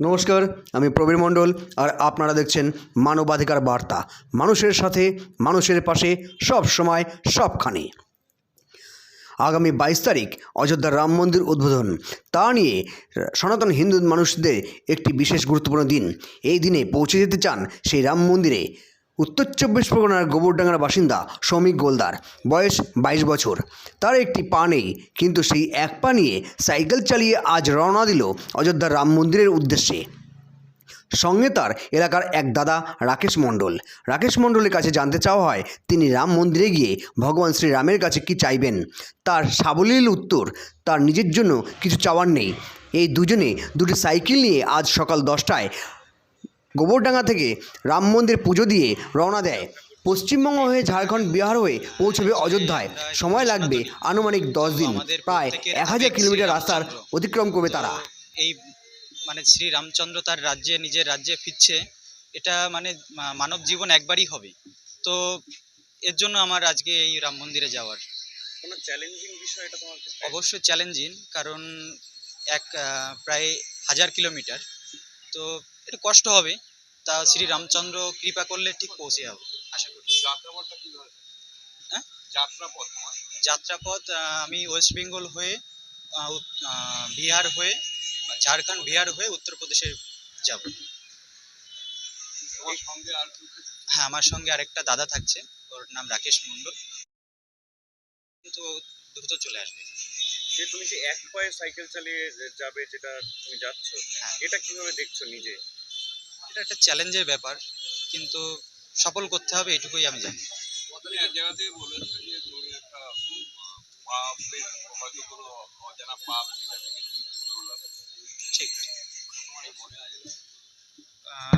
নমস্কার, আমি প্রবীর মণ্ডল আর আপনারা দেখছেন মানবাধিকার বার্তা। মানুষের সাথে, মানুষের পাশে, সব সময়, সবখানে। আগামী বাইশ তারিখ অযোধ্যার রাম মন্দির উদ্বোধন। তা নিয়ে সনাতন হিন্দু মানুষদের একটি বিশেষ গুরুত্বপূর্ণ দিন। এই দিনে পৌঁছে যেতে চান সেই রাম মন্দিরে। উত্তর চব্বিশ পরগনার গোবরডাঙ্গার বাসিন্দা শ্রমিক গোলদার, বয়স বাইশ বছর। তার একটি পা নেই, কিন্তু সেই এক পা নিয়ে সাইকেল চালিয়ে আজ রওনা দিল অযোধ্যার রাম মন্দিরের উদ্দেশ্যে। সঙ্গে তার এলাকার এক দাদা রাকেশ মণ্ডল। রাকেশ মণ্ডলের কাছে জানতে চাওয়া হয়, তিনি রাম মন্দিরে গিয়ে ভগবান শ্রীরামের কাছে কি চাইবেন? তার সাবলীল উত্তর, তার নিজের জন্য কিছু চাওয়ার নেই। এই দুজনে দুটি সাইকেল নিয়ে আজ সকাল দশটায় গোবরডাঙ্গা থেকে রাম মন্দির পুজো দিয়ে রওনা দেয়। পশ্চিমবঙ্গ হয়ে ঝাড়খণ্ড বিহার হয়ে পৌঁছবে অযোধ্যায়। সময় লাগবে আনুমানিক দশ দিন। প্রায় এক হাজার কিলোমিটার রাস্তার অতিক্রম করবে তারা। এই মানে শ্রী রামচন্দ্র তার রাজ্যে নিজের রাজ্যে ফিরছে এটা মানে মানব জীবন একবারই হবে। তো এর জন্য আমার আজকে এই রাম মন্দিরে যাওয়ার। কোনো চ্যালেঞ্জিং বিষয় এটা তোমার? অবশ্যই চ্যালেঞ্জিং কারণ এক প্রায় হাজার কিলোমিটার। তো একটু কষ্ট হবে। তা শ্রী রামচন্দ্র কৃপা করলে ঠিক পৌঁছে যাব আশা করি? হ্যাঁ? যাত্রাপথ আমি ওয়েস্ট বেঙ্গল হয়ে বিহার হয়ে ঝাড়খণ্ড বিহার হয়ে উত্তরপ্রদেশে যাব। হ্যাঁ আমার সঙ্গে আরেকটা দাদা থাকছে ওর নাম রাকেশ মণ্ডল। কিন্তু দ্রুত চলে আসবে। যে তুমি যে এক পায়ে সাইকেল চালিয়ে যাবে যেটা তুমি যাচ্ছ হ্যাঁ। এটা কীভাবে দেখছ নিজে? এটা একটা চ্যালেঞ্জের ব্যাপার কিন্তু সফল করতে হবে এটুকুই আমি জানি। ঠিক।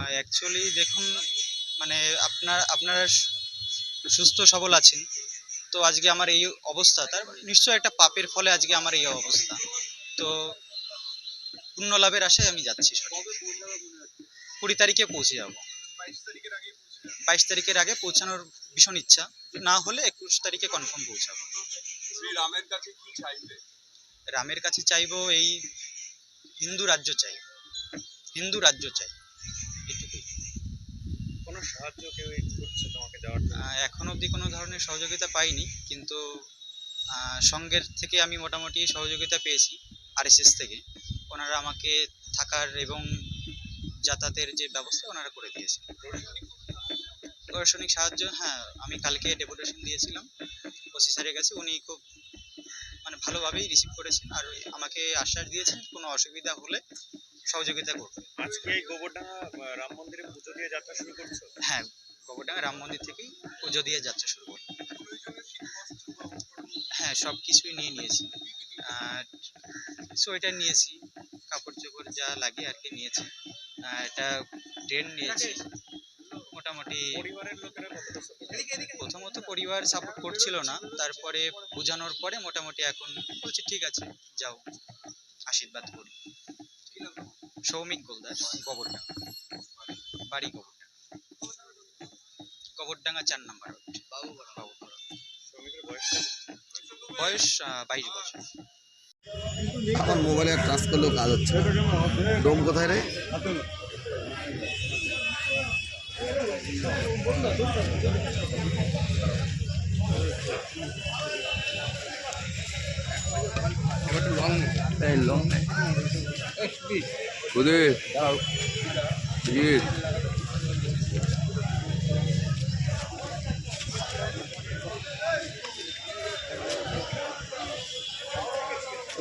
অ্যাকচুয়ালি দেখুন মানে আপনার আপনারা সুস্থ সবল আছেন। তো আজকে আমার এই অবস্থা তার নিশ্চয় একটা পাপের ফলে আজকে আমার এই অবস্থা। তো পুণ্য লাভের আশায় আমি যাচ্ছি সঠিক কবে পৌঁছাবে মনে হচ্ছে কুড়ি তারিখে পৌঁছে যাব। বাইশ তারিখের আগে পৌঁছানোর ভীষণ ইচ্ছা। না হলে একুশ তারিখে কনফার্ম পৌঁছাবো। রামের কাছে কি চাইবে? রামের কাছে চাইব এই হিন্দু রাজ্য চাই। হিন্দু রাজ্য চাই। এটুকুই। কোনো সাহায্য কেউ করছে তোমাকে যাওয়ার জন্য? এখন অবধি কোনো ধরনের সহযোগিতা পাইনি কিন্তু সঙ্গের থেকে আমি মোটামুটি সহযোগিতা পেয়েছি আরএসএস থেকে। ওনারা আমাকে থাকার এবং যাতায়াতের যে ব্যবস্থা ওনারা করে দিয়েছে প্রশাসনিক সাহায্য হ্যাঁ আমি কালকে ডেপুটেশন দিয়েছিলাম। ওসি স্যারের কাছে উনি খুব মানে ভালোভাবেই রিসিভ করেছেন আর আমাকে আশ্বাস দিয়েছেন কোনো অসুবিধা হলে সহযোগিতা করবে। আজকে গোবরডাঙ্গা রাম মন্দিরে পুজো দিয়ে যাত্রা শুরু করছ? হ্যাঁ গোবরডাঙ্গা রাম মন্দির থেকেই পুজো দিয়ে যাত্রা শুরু করব হ্যাঁ সব কিছুই নিয়ে নিয়েছি। আর সোয়েটার নিয়েছি কাপড় চোপড় যা লাগে আর কি নিয়েছি। আর একটা ট্রেন নিয়েছি। মোটামুটি প্রথমত পরিবার সাপোর্ট করছিল না তারপরে বোঝানোর পরে মোটামুটি এখন বলছি ঠিক আছে যাও আশীর্বাদ করি। সৌমিক গোলদার গোবরডাঙ্গা। বাড়ি গোবরডাঙ্গা। গোবরডাঙ্গা চার নাম্বার রোড। কত? বয়স বাইশ বছর। আমার মোবাইলে টাচ করলেও কাজ হচ্ছে। ডোম কোথায় রে?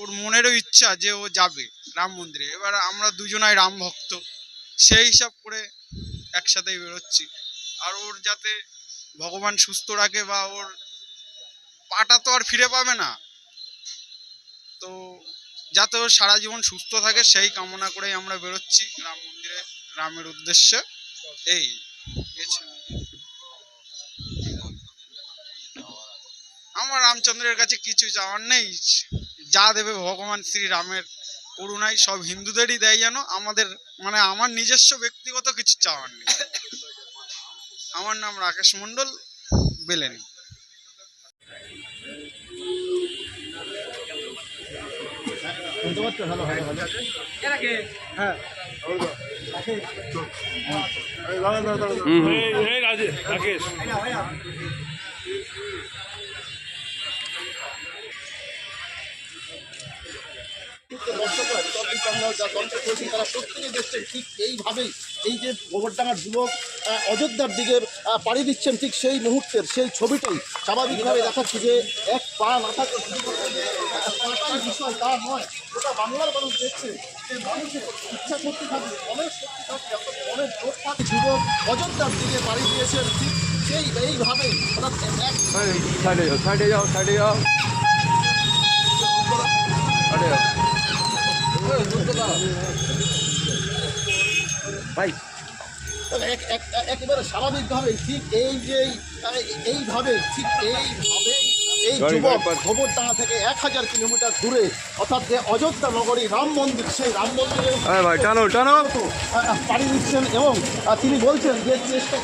ওর মনেরও ইচ্ছা যে ও যাবে রাম মন্দিরে। এবার আমরা দুজনাই রাম ভক্ত, সেই হিসাব করে একসাথেই বেরোচ্ছি। আর ওর যাতে ভগবান সুস্থ রাখে বা ওর পাটা তো আর ফিরে পাবে না, তো যাতে ও সারা জীবন সুস্থ থাকে, সেই কামনা করেই আমরা বেরোচ্ছি রাম মন্দিরে, রামের উদ্দেশ্যে। এই আমার রামচন্দ্রের কাছে কিছু চাওয়ার নেই। যা দেবে ভগবান শ্রী রামের করুণায় সব হিন্দুদেরই দেয় যেন। আমাদের মানে আমার নিজস্ব ব্যক্তিগত কিছু চাওয়ার নেই। আমার নাম রাকেশ মণ্ডল, বেলেনি। তারা প্রত্যেকে দেখছেন ঠিক এইভাবেই এই যে গোবরডাঙ্গার যুবক অযোধ্যার দিকে পাড়ি দিচ্ছেন ঠিক সেই মুহূর্তের, সেই ছবিটাই। স্বাভাবিকভাবে দেখাচ্ছে যে এক পা না থাকলে পাটার বিষয় তা নয় গোটা বাংলার মানুষ দেখছে যে মানুষের ইচ্ছা করতে থাকে অনেক শক্তি থাকে অনেক জোর থাকে যুবক অযোধ্যার দিকে পাড়ি দিয়েছেন ঠিক সেই এইভাবেই অর্থাৎ এক সাইডে যাও সাইডে যাও সাইডে যাও ভাই। এক- এক- একেবারে স্বাভাবিকভাবে ঠিক এই যে এইভাবে, ঠিক এইভাবে এই যুবক গোবরডাঙ্গা থেকে এক হাজার কিলোমিটার দূরে অর্থাৎ যে অযোধ্যা নগরী রাম মন্দির সেই রাম মন্দিরে ভাই টানো টানো। পাড়ি দিচ্ছেন এবং তিনি বলছেন যে চেষ্টা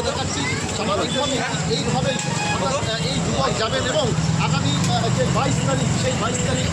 দেখাচ্ছি। স্বাভাবিকভাবে আহ, এই যুবক যাবেন এবং আগামী যে বাইশ তারিখ সেই বাইশ তারিখ